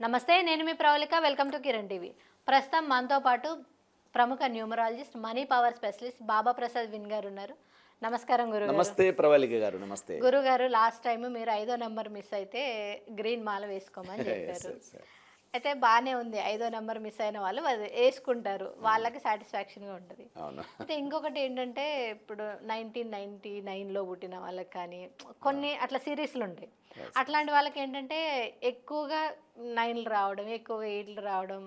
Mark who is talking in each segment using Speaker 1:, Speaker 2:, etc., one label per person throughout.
Speaker 1: నమస్తే నేను మీ Pravalika. Welcome to Kiran TV. ప్రస్తుతం మనతో పాటు ప్రముఖ numerologist money power specialist Baba Prasad win గారు ఉన్నారు. నమస్కారం గురుగారు.
Speaker 2: నమస్తే ప్రవళిక గారు నమస్తే.
Speaker 1: గురుగారు లాస్ట్ టైం మీరు ఐదో నెంబర్ మిస్ అయితే గ్రీన్ మాల వేసుకోమని చెప్పారు. అయితే బాగానే ఉంది. ఐదో నెంబర్ మిస్ అయిన వాళ్ళు అది వేసుకుంటారు వాళ్ళకి సాటిస్ఫాక్షన్గా ఉంటుంది. అయితే ఇంకొకటి ఏంటంటే ఇప్పుడు నైన్టీన్ నైన్టీ నైన్లో పుట్టిన వాళ్ళకి కానీ కొన్ని అట్లా సిరీస్లు ఉంటాయి. అట్లాంటి వాళ్ళకి ఏంటంటే ఎక్కువగా నైన్లు రావడం ఎక్కువగా ఎయిట్లు రావడం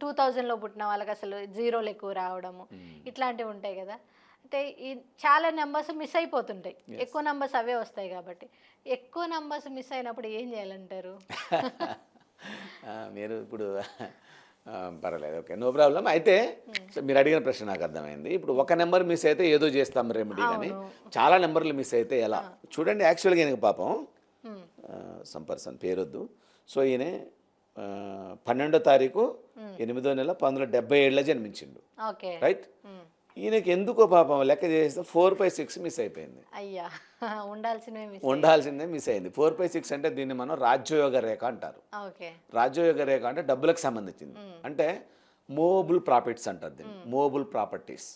Speaker 1: టూ థౌజండ్లో పుట్టిన వాళ్ళకి అసలు జీరోలు ఎక్కువ రావడము ఇట్లాంటివి ఉంటాయి కదా. అయితే ఈ చాలా నెంబర్స్ మిస్ అయిపోతుంటాయి. ఎక్కువ నెంబర్స్ అవే వస్తాయి కాబట్టి. ఎక్కువ నెంబర్స్ మిస్ అయినప్పుడు ఏం చేయాలంటారు?
Speaker 2: మీరు ఇప్పుడు పర్వాలేదు. Okay no problem. అయితే సో మీరు అడిగిన ప్రశ్న నాకు అర్థమైంది. ఇప్పుడు ఒక నెంబర్ మిస్ అయితే ఏదో చేస్తాం రెమెడీ కానీ చాలా నెంబర్లు మిస్ అయితే ఎలా? చూడండి యాక్చువల్గా ఈయనకి పాపం సమ్ పర్సన్ పేరొద్దు. సో ఈయన పన్నెండో తారీఖు ఎనిమిదో నెల పంతొమ్మిది వందల డెబ్బై ఏళ్ళ జన్మించిండు. రైట్ ఈయనకి ఎందుకో పాపం లెక్క చేస్తే ఫోర్ ఫైవ్ సిక్స్ మిస్ అయిపోయింది.
Speaker 1: అయ్యా ఉండాల్సినవి మిస్
Speaker 2: ఉండాల్సిందే మిస్ అయింది. ఫోర్ ఫైవ్ సిక్స్ అంటే దీన్ని మనం రాజ్యయోగ రేఖ అంటారు. రాజ్యయోగ రేఖ అంటే డబ్బులకు సంబంధించింది. అంటే మూవబుల్ ప్రాఫిట్స్ అంటారు దీన్ని. Movable properties.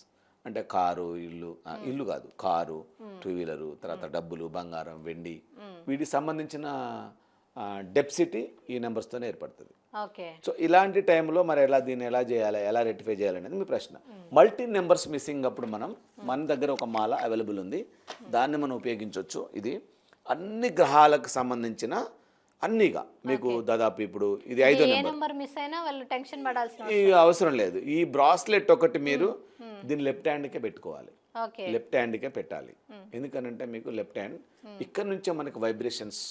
Speaker 2: అంటే కారు ఇల్లు ఇల్లు కాదు కారు టూ వీలరు తర్వాత డబ్బులు బంగారం వెండి వీటికి సంబంధించిన డెప్సిటీ ఈ నెంబర్స్తోనే ఏర్పడుతుంది.
Speaker 1: ఓకే.
Speaker 2: సో ఇలాంటి టైంలో మరి ఎలా దీన్ని ఎలా చేయాలి ఎలా రెక్టిఫై చేయాలనేది మీ ప్రశ్న. మల్టీ నెంబర్స్ మిస్సింగ్ అప్పుడు మనం మన దగ్గర ఒక మాల అవైలబుల్ ఉంది. దాన్ని మనం ఉపయోగించవచ్చు ఇది అన్ని గ్రహాలకు సంబంధించిన అన్నీగా. మీకు దాదాపు ఇప్పుడు ఇది ఐదో నెంబర్.
Speaker 1: మిస్ అయినా వాళ్ళు టెన్షన్ పడాల్సిన
Speaker 2: అవసరం లేదు. ఈ బ్రాస్లెట్ ఒకటి మీరు దీన్ని లెఫ్ట్ హ్యాండ్కే పెట్టుకోవాలి. లెఫ్ట్ హ్యాండ్కే పెట్టాలి. ఎందుకనంటే మీకు లెఫ్ట్ హ్యాండ్ ఇక్కడ నుంచే మనకి వైబ్రేషన్స్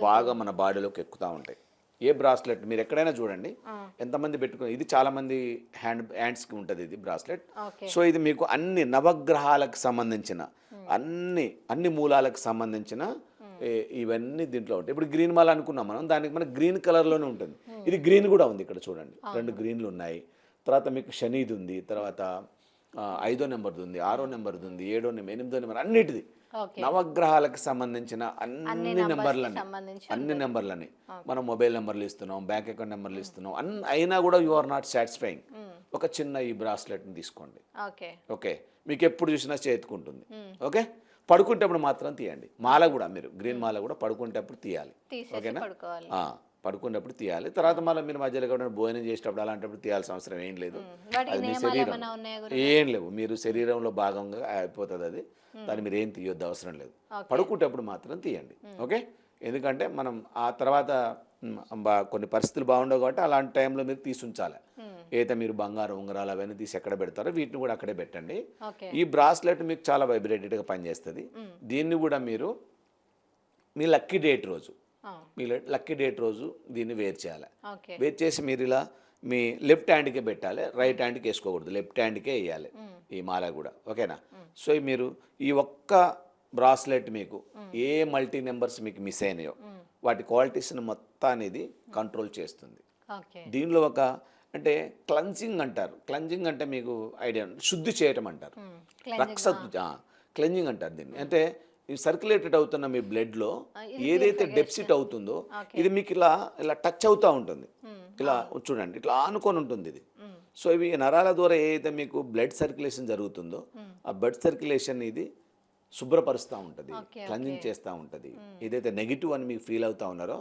Speaker 2: బాగా మన బాడీలోకి ఎక్కుతూ ఉంటాయి. ఏ బ్రాస్లెట్ మీరు ఎక్కడైనా చూడండి. ఎంతమంది పెట్టుకుని ఇది చాలా మంది హ్యాండ్ హ్యాండ్స్కి ఉంటుంది ఇది బ్రాస్లెట్. సో ఇది మీకు అన్ని నవగ్రహాలకు సంబంధించిన అన్ని అన్ని మూలాలకు సంబంధించిన ఏ- ఇవన్నీ దీంట్లో ఉంటాయి. ఇప్పుడు గ్రీన్ మాల అనుకున్నాం మనం దానికి మనకి గ్రీన్ కలర్లోనే ఉంటుంది. ఇది గ్రీన్ కూడా ఉంది ఇక్కడ చూడండి. రెండు గ్రీన్లు ఉన్నాయి. తర్వాత మీకు శనిది ఉంది తర్వాత ఐదో నెంబర్ది ఉంది ఆరో నెంబర్ది ఉంది ఏడో నెంబర్ ఎనిమిదో నెంబర్ అన్నిటిది. నవగ్రహాలకు సంబంధించిన అన్ని నెంబర్లని అన్ని నెంబర్లని. మనం మొబైల్ నెంబర్లు ఇస్తున్నాం బ్యాంక్ అకౌంట్ నెంబర్లు ఇస్తున్నాం అన్ని అయినా కూడా యు ఆర్ నాట్ సాటిస్ఫైయింగ్. ఒక చిన్న ఈ బ్రాస్లెట్ని తీసుకోండి.
Speaker 1: ఓకే.
Speaker 2: మీకు ఎప్పుడు చూసినా చేతుకుంటుంది. ఓకే? పడుకుంటేప్పుడు మాత్రం తీయండి. మాల కూడా మీరు గ్రీన్ మాల కూడా పడుకుంటేప్పుడు తీయాలి. ఓకేనా? పడుకునేప్పుడు తీయాలి. తర్వాత మళ్ళీ మీరు మధ్యలో కూడా భోజనం చేసేటప్పుడు అలాంటప్పుడు తీయాల్సిన అవసరం ఏం లేదు. అది మీ శరీరం. ఏం లేవు. మీరు శరీరంలో భాగంగా అయిపోతుంది అది. దాన్ని మీరు ఏం తీయొద్దు అవసరం లేదు. పడుకుంటేప్పుడు మాత్రం తీయండి. ఓకే? ఎందుకంటే మనం ఆ తర్వాత కొన్ని పరిస్థితులు బాగుండవు కాబట్టి అలాంటి టైంలో మీరు తీసి ఉంచాలి ఏదైతే మీరు బంగారం ఉంగరాలు అవన్నీ తీసి ఎక్కడ పెడతారో వీటిని కూడా అక్కడే పెట్టండి. ఈ బ్రాస్లెట్ మీకు చాలా వైబ్రేటెడ్గా పనిచేస్తుంది. దీన్ని కూడా మీరు మీ లక్కీ డేట్ రోజు మీ లక్కీ డేట్ రోజు దీన్ని వేర్ చేయాలి. వేర్ చేసి మీరు ఇలా మీ లెఫ్ట్ హ్యాండ్కే పెట్టాలి రైట్ హ్యాండ్కి వేసుకోకూడదు లెఫ్ట్ హ్యాండ్కే వేయాలి ఈ మాల కూడా ఓకేనా? సో మీరు ఈ ఒక్క బ్రాస్లెట్ మీకు ఏ మల్టీ నెంబర్స్ మీకు మిస్ అయినాయో వాటి క్వాలిటీస్ని మొత్తాన్ని ఇది కంట్రోల్ చేస్తుంది. దీనిలో ఒక అంటే క్లన్జింగ్ అంటారు. క్లన్జింగ్ అంటే మీకు ఐడియా శుద్ధి చేయటం అంటారు. రక్త క్లెంజింగ్ అంటారు దీన్ని. అంటే సర్క్యులేటెడ్ అవుతున్న మీ బ్లడ్లో ఏదైతే డెప్సిట్ అవుతుందో ఇది మీకు ఇలా ఇలా టచ్ అవుతూ ఉంటుంది. ఇలా చూడండి ఇట్లా ఆనుకొని ఉంటుంది ఇది. సో ఇవి నరాల ద్వారా ఏదైతే మీకు బ్లడ్ సర్క్యులేషన్ జరుగుతుందో ఆ బ్లడ్ సర్క్యులేషన్ ఇది శుభ్రపరుస్తూ ఉంటుంది క్లెంజింగ్ చేస్తూ ఉంటుంది. ఏదైతే నెగిటివ్ అని మీకు ఫీల్ అవుతా ఉన్నారో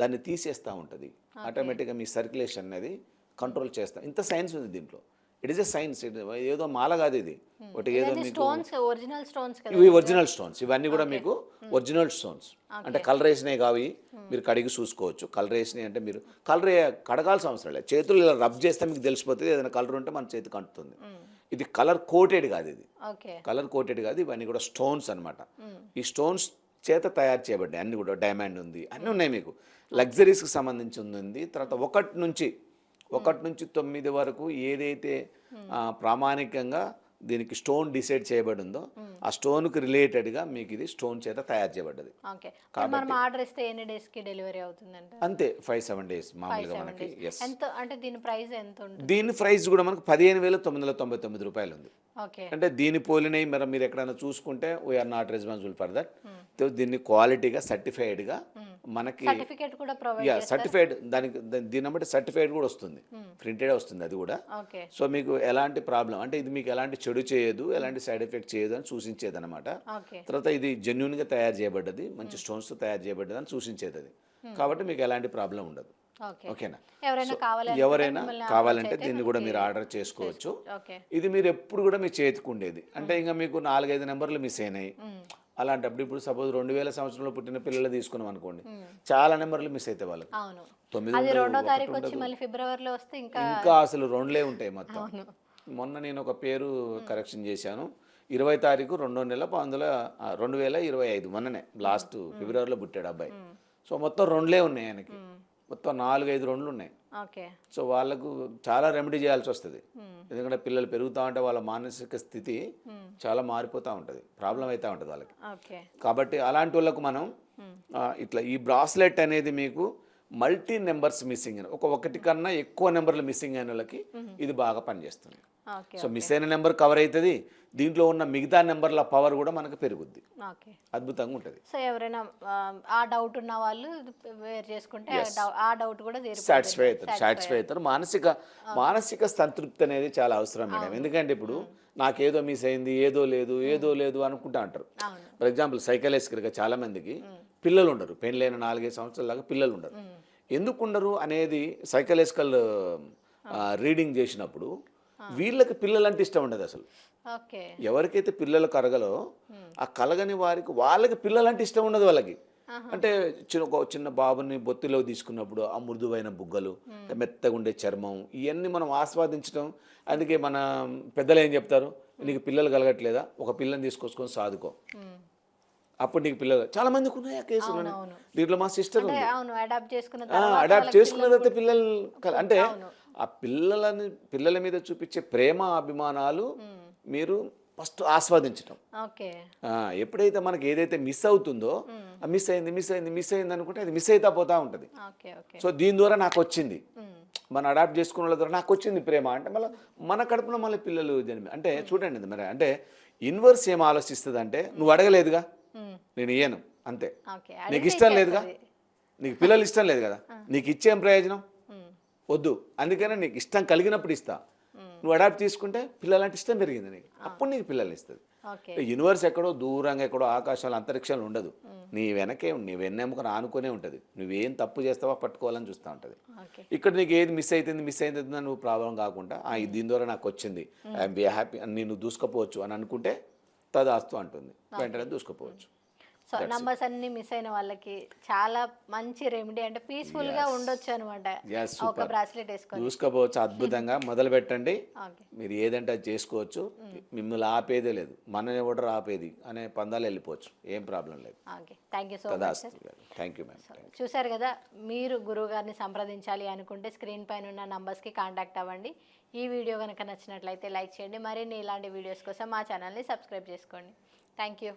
Speaker 2: దాన్ని తీసేస్తూ ఉంటుంది. ఆటోమేటిక్గా మీ సర్క్యులేషన్ అనేది కంట్రోల్ చేస్తాం. ఇంత సైన్స్ ఉంది దీంట్లో. ఇట్ ఇస్ ఎ సైన్స్ ఏదో మాల కాదు ఇది. ఒకటి ఏదో మీకు
Speaker 1: స్టోన్స్ ఒరిజినల్ స్టోన్స్ కదా
Speaker 2: ఇవి ఒరిజినల్ స్టోన్స్ ఇవన్నీ కూడా మీకు ఒరిజినల్ స్టోన్స్ అంటే కలర్ వేసినవి కావి మీరు కడిగి చూసుకోవచ్చు. కలర్ వేసినవి అంటే మీరు కలర్ కడగాల్సిన అవసరం లేదు. చేతులు ఇలా రబ్ చేస్తే మీకు తెలిసిపోతుంది. ఏదైనా కలర్ ఉంటే మన చేతికి అంటుతుంది ఇది కలర్ కోటెడ్ కాదు ఇది. కలర్ కోటెడ్ కాదు. ఇవన్నీ కూడా స్టోన్స్ అన్నమాట. ఈ స్టోన్స్ చేత తయారు చేయబడ్డాయి. అన్ని కూడా డైమండ్ ఉంది. అన్నీ ఉన్నాయి మీకు. లగ్జరీస్కి సంబంధించి ఉంది. తర్వాత ఒకటి నుంచి ఒకటి నుంచి తొమ్మిది వరకు ఏదైతే ప్రామాణికంగా దీనికి స్టోన్ డిసైడ్ చేయబడి ఉందో ఆ స్టోన్కి రిలేటెడ్గా మీకు ఇది స్టోన్ చేత తయారు చేయబడ్డది.
Speaker 1: మనం ఆర్డర్ ఇస్తే ఎన్ని డేస్కి డెలివరీ అవుతుందంట?
Speaker 2: అంతే ఫైవ్ సెవెన్ డేస్ మామూలుగా మనకి
Speaker 1: ఎంత అంటే దీని ప్రైస్ ఎంత ఉంటుంది
Speaker 2: దీని ప్రైస్ కూడా మనకు పదిహేను వేల తొమ్మిది వందల తొంభై తొమ్మిది రూపాయలు ఉంది. అంటే దీని పోలినవి మరి మీరు ఎక్కడైనా చూసుకుంటే we are not responsible for that దీన్ని క్వాలిటీగా సర్టిఫైడ్గా మనకి సర్టిఫైడ్ దానికి దీన్ని బట్టి సర్టిఫైడ్ కూడా వస్తుంది. ప్రింటెడ్ వస్తుంది అది కూడా. సో మీకు ఎలాంటి ప్రాబ్లం అంటే ఇది మీకు ఎలాంటి చెడు చేయదు ఎలాంటి సైడ్ ఎఫెక్ట్ చేయదు అని సూచించేది అనమాట తర్వాత ఇది జెన్యున్గా తయారు చేయబడ్డది మంచి స్టోన్స్తో తయారు చేయబడ్డది అని సూచించేది అది కాబట్టి మీకు ఎలాంటి ప్రాబ్లం ఉండదు. ఓకేనా?
Speaker 1: ఎవరైనా
Speaker 2: కావాలంటే దీన్ని కూడా మీరు ఆర్డర్ చేసుకోవచ్చు. ఇది మీరు ఎప్పుడు కూడా మీ చేతికి ఉండేది. అంటే ఇంకా మీకు నాలుగైదు నెంబర్లు మిస్ అయినాయి. అలాంటప్పుడు ఇప్పుడు సపోజ్ రెండు వేల సంవత్సరంలో పుట్టిన పిల్లలు తీసుకున్నాం అనుకోండి చాలా నెంబర్లు మిస్ అవుతాయి వాళ్ళకి. తొమ్మిది
Speaker 1: రెండో తారీఖు వచ్చి. మళ్ళీ ఫిబ్రవరిలో వస్తే ఇంకా
Speaker 2: ఇంకా అసలు రెండులే ఉంటాయి మొత్తం. మొన్న నేను ఒక పేరు కరెక్షన్ చేశాను. ఇరవై తారీఖు రెండో నెల పంతొమ్మిది రెండు వేల ఇరవై ఐదు మొన్ననే లాస్ట్ ఫిబ్రవరిలో పుట్టాడు అబ్బాయి. సో మొత్తం రెండులే ఉన్నాయి ఆయనకి. మొత్తం నాలుగు ఐదు రెండులు ఉన్నాయి సో వాళ్ళకు చాలా రెమెడీ చేయాల్సి వస్తుంది. ఎందుకంటే పిల్లలు పెరుగుతూ ఉంటే వాళ్ళ మానసిక స్థితి చాలా మారిపోతూ ఉంటుంది. ప్రాబ్లం అవుతూ ఉంటుంది వాళ్ళకి. కాబట్టి అలాంటి వాళ్ళకు మనం ఇట్లా ఈ బ్రాస్లెట్ అనేది మీకు మల్టీ నెంబర్స్ మిస్సింగ్ ఒక ఒకటి కన్నా ఎక్కువ నెంబర్లు మిస్సింగ్ అయిన వాళ్ళకి ఇది బాగా పనిచేస్తుంది. సో మిస్ అయిన నెంబర్ కవర్ అవుతుంది దీంట్లో ఉన్న మిగతా నెంబర్ల పవర్ కూడా మనకు పెరుగుద్ది. అద్భుతంగా ఉంటుంది.
Speaker 1: సో ఎవరైనా ఆ, డౌట్ ఉన్న వాళ్ళు వేర్ చేసుకుంటే ఆ డౌట్ కూడా
Speaker 2: సాటిస్ఫై అవుతారు సాటిస్ఫై అవుతారు. మానసిక మానసిక సంతృప్తి అనేది చాలా అవసరం మేడం. ఎందుకంటే ఇప్పుడు నాకేదో మిస్ అయింది ఏదో లేదు ఏదో లేదు అనుకుంటా అంటారు. ఫర్ ఎగ్జాంపుల్ సైకలాజికల్గా చాలా మందికి పిల్లలు ఉండరు. పెళ్ళైన నాలుగైదు సంవత్సరాల దాకా పిల్లలు ఉండరు. ఎందుకు ఉండరు అనేది సైకలాజికల్ రీడింగ్ చేసినప్పుడు వీళ్ళకి పిల్లలంటే ఇష్టం ఉండదు అసలు. ఎవరికైతే పిల్లలు కరగలో ఆ కలగని వారికి వాళ్ళకి పిల్లలంటే ఇష్టం ఉండదు వాళ్ళకి. అంటే చిన్న చిన్న బాబుని బొత్తిలో తీసుకున్నప్పుడు ఆ మృదువైన బుగ్గలు మెత్తగా ఉండే చర్మం ఇవన్నీ మనం ఆస్వాదించడం. అందుకే మన పెద్దలు ఏం చెప్తారు? నీకు పిల్లలు కలగట్లేదా? ఒక పిల్లని తీసుకొచ్చుకొని సాదుకో. అప్పుడు నీకు పిల్లలు చాలా మందికి ఉన్నాయి ఆ కేసులు. దీంట్లో మా సిస్టర్ ఉంది.
Speaker 1: అడాప్ట్ చేసుకున్న తర్వాత
Speaker 2: పిల్లలు అంటే. ఆ పిల్లలని పిల్లల మీద చూపించే ప్రేమ అభిమానాలు మీరు ఫస్ట్ ఆస్వాదించటం.
Speaker 1: ఓకే.
Speaker 2: ఆ, ఎప్పుడైతే మనకి ఏదైతే మిస్ అవుతుందో మిస్ అయింది మిస్ అయింది మిస్ అయింది అనుకుంటే అది మిస్ అవుతా పోతా ఉంటుంది. సో దీని ద్వారా నాకు వచ్చింది. మన అడాప్ట్ చేసుకున్న వాళ్ళ ద్వారా నాకు వచ్చింది ప్రేమ. అంటే మళ్ళీ మన కడుపులో మళ్ళీ పిల్లలు జన్మ అంటే చూడండి మరి అంటే ఇన్వర్స్ ఏం ఆలోచిస్తుంది అంటే నువ్వు అడగలేదుగా? నేను ఇయ్యను అంతే. నీకు ఇష్టం లేదుగా? నీకు పిల్లలు ఇష్టం లేదు కదా? నీకు ఇచ్చేం ప్రయోజనం? వద్దు. అందుకనే నీకు ఇష్టం కలిగినప్పుడు ఇస్తా. నువ్వు అడాప్ట్ తీసుకుంటే పిల్లలంటే ఇష్టం పెరిగింది నీకు. అప్పుడు నీకు పిల్లలు ఇస్తుంది. యూనివర్స్ ఎక్కడో దూరంగా ఎక్కడో ఆకాశాలు అంతరిక్షాలు ఉండదు. నీ వెనకే నీ వెన్నెముకను ఆనుకునే ఉంటుంది. నువ్వేం తప్పు చేస్తావో పట్టుకోవాలని చూస్తూ ఉంటుంది. ఇక్కడ నీకు ఏది మిస్ అవుతుంది మిస్ అవుతుంది నువ్వు ప్రాబ్లం కాకుండా "ఆ, ఇది దీని ద్వారా నాకు వచ్చింది. ఐఎమ్ బి హ్యాపీ అని నేను దూసుకపోవచ్చు అని అనుకుంటే తదాస్తు అంటుంది. వెంటనే దూసుకుపోవచ్చు.
Speaker 1: సో నంబర్స్ అన్ని మిస్ అయిన వాళ్ళకి చాలా మంచి రెమెడీ అంటే పీస్ఫుల్గా ఉండొచ్చు అనమాట ఒక బ్రాస్లెట్ వేసుకొని.
Speaker 2: దూసుకుపోవచ్చు అద్భుతంగా మొదలు పెట్టండి.
Speaker 1: ఓకే
Speaker 2: మీరు ఏదంటే అది చేసుకోవచ్చు. మిమ్మల్ని ఆపేదే లేదు. మనని ఎవడరు ఆపేది అనే పందాలు వెళ్ళిపోవచ్చు. ఏం ప్రాబ్లం లేదు.
Speaker 1: Okay thank you so much
Speaker 2: thank you ma'am
Speaker 1: చూశారు కదా మీరు గురువు గారిని సంప్రదించాలి అనుకుంటే స్క్రీన్ పైన ఉన్న నంబర్స్కి కాంటాక్ట్ అవ్వండి. ఈ వీడియో కనుక నచ్చినట్లయితే లైక్ చేయండి. మరిన్ని ఇలాంటి వీడియోస్ కోసం మా ఛానల్ని సబ్స్క్రైబ్ చేసుకోండి. Thank you